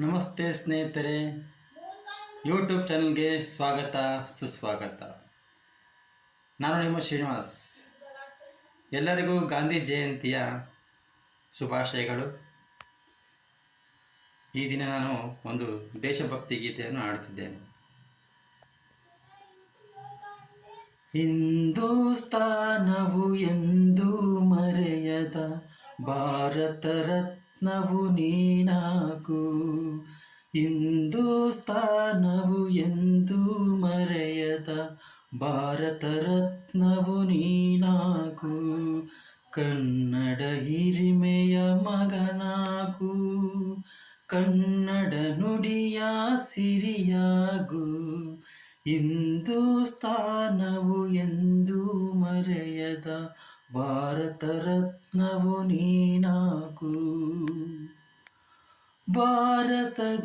ನಮಸ್ತೆ ಸ್ನೇಹಿತರೆ. ಯೂಟ್ಯೂಬ್ ಚಾನಲ್ಗೆ ಸ್ವಾಗತ, ಸುಸ್ವಾಗತ. ನಾನು ನಿಮ್ಮ ಶ್ರೀನಿವಾಸ್. ಎಲ್ಲರಿಗೂ ಗಾಂಧಿ ಜಯಂತಿಯ ಶುಭಾಶಯಗಳು. ಈ ದಿನ ನಾನು ಒಂದು ದೇಶಭಕ್ತಿ ಗೀತೆಯನ್ನು ಹಾಡುತ್ತಿದ್ದೇನೆ. ಹಿಂದೂಸ್ತಾನವು ಎಂದು ಮರೆಯದ ಭಾರತ ರತ್ನವು ಇಂದು ಸ್ಥಾನವು ಎಂದೂ ಮರೆಯದ ಭಾರತ ರತ್ನವು ನೀನಾಕು ಕನ್ನಡ ಹಿರಿಮೆಯ ಮಗನಾಗು. ಕನ್ನಡ ನುಡಿಯ ಸಿರಿಯಾಗು. ಇಂದೂ ಸ್ಥಾನವು ಎಂದು ಮರೆಯದ ಭಾರತ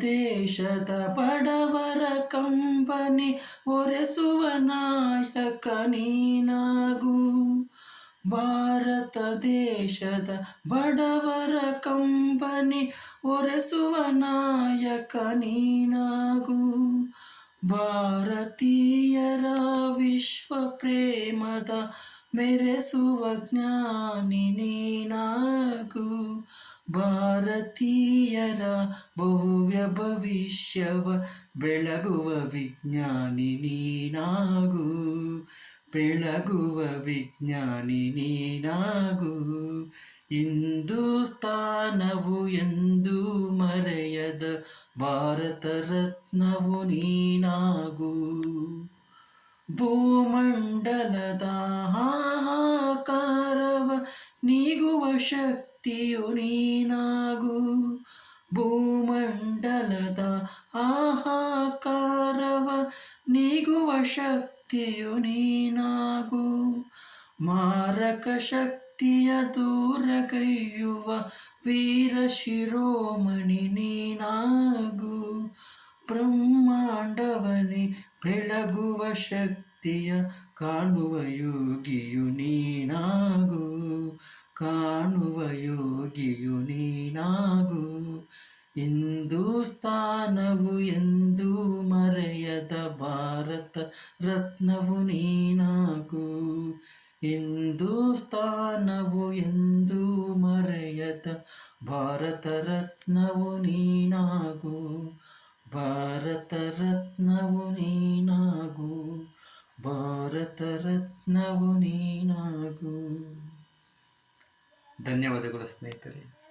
ದೇಶದ ಬಡವರ ಕಂಬನಿ ಒರೆಸುವ ನಾಯಕ ನೀನಾಗು. ಭಾರತ ದೇಶದ ಬಡವರ ಕಂಬನಿ ಒರೆಸುವ ನಾಯಕ ನೀನಾಗು. ಭಾರತೀಯರ ವಿಶ್ವ ಪ್ರೇಮದ ಮೆರೆಸುವ ಜ್ಞಾನಿ ನೀನಾಗು. ಭಾರತೀಯರ ಭವ್ಯ ಭವಿಷ್ಯವ ಬೆಳಗುವ ವಿಜ್ಞಾನಿ ನೀನಾಗು, ಬೆಳಗುವ ವಿಜ್ಞಾನಿ ನೀನಾಗು. ಹಿಂದೂಸ್ತಾನವು ಎಂದು ಮರೆಯದ ಭಾರತ ರತ್ನವು ನೀನಾಗು. ಭೂಮಂಡಲದ ಹಾಹಾಕಾರವ ನೀಗುವ ಶಕ್ತಿಯು ನೀಗುವ ಶಕ್ತಿಯು ನೀನಾಗು. ಮಾರಕ ಶಕ್ತಿಯ ದೂರಗೈಯುವ ವೀರ ಶಿರೋಮಣಿ ನೀನಾಗು. ಬ್ರಹ್ಮಾಂಡವನಿ ಬೆಳಗುವ ಶಕ್ತಿಯ ಕಾಣುವ ಯೋಗಿಯು ನೀನಾಗು. ಕಾಣುವ ಯೋಗಿಯು ನೀನಾಗು. ಹಿಂದೂಸ್ತಾನವು ಎಂದು ರತ್ನವು ನೀನಾಗು, ಎಂದು ಸ್ಥಾನವು ಎಂದು ಮರೆಯದ ಭಾರತ ರತ್ನವು ನೀನಾಗು, ಭಾರತ ರತ್ನವು ನೀನಾಗು, ಭಾರತ ರತ್ನವು ನೀನಾಗು. ಧನ್ಯವಾದಗಳು ಸ್ನೇಹಿತರೆ.